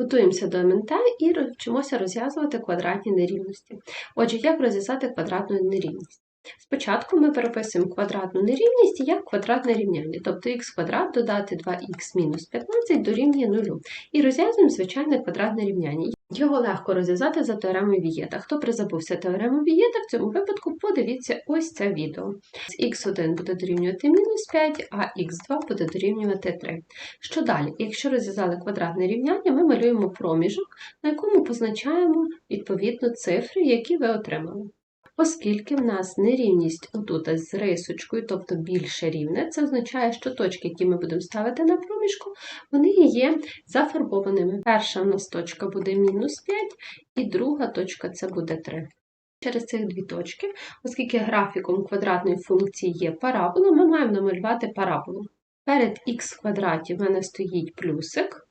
Готуємося до МНТ і вчимося розв'язувати квадратні нерівності. Отже, як розв'язати квадратну нерівність? Спочатку ми переписуємо квадратну нерівність як квадратне рівняння, тобто х квадрат додати 2х мінус 15 дорівнює 0. І розв'язуємо звичайне квадратне рівняння. Його легко розв'язати за теоремою Вієта. Хто призабувся теорему Вієта, в цьому випадку подивіться ось це відео. х1 буде дорівнювати мінус 5, а х2 буде дорівнювати 3. Що далі? Якщо розв'язали квадратне рівняння, ми малюємо проміжок, на якому позначаємо відповідно цифри, які ви отримали. Оскільки в нас нерівність отут з рисочкою, тобто більше рівне, це означає, що точки, які ми будемо ставити на проміжку, вони є зафарбованими. Перша в нас точка буде мінус 5, і друга точка це буде 3. Через цих дві точки, оскільки графіком квадратної функції є парабола, ми маємо намалювати параболу. Перед х квадраті в мене стоїть плюсик.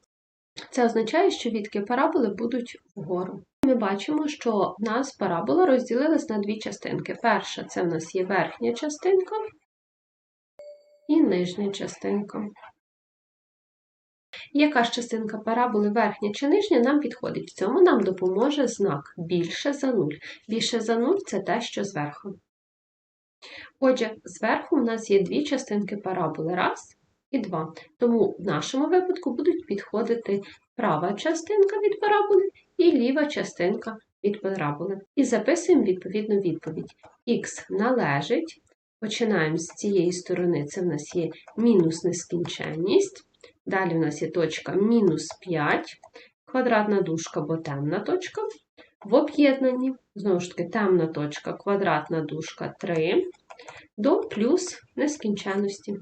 Це означає, що відки параболи будуть вгору. Ми бачимо, що в нас парабола розділилась на дві частинки. Перша це в нас є верхня частинка і нижня частинка. Яка ж частинка параболи верхня чи нижня нам підходить? В цьому нам допоможе знак більше за 0. Більше за 0 це те, що зверху. Отже, зверху у нас є дві частинки параболи. Раз і два. Тому в нашому випадку будуть підходити права частинка від параболи і ліва частинка від параболи. І записуємо відповідну відповідь. Х належить, починаємо з цієї сторони, це в нас є мінус нескінченність. Далі в нас є точка мінус 5, квадратна дужка, бо темна точка. В об'єднанні, знову ж таки, темна точка, квадратна дужка 3 до плюс нескінченності.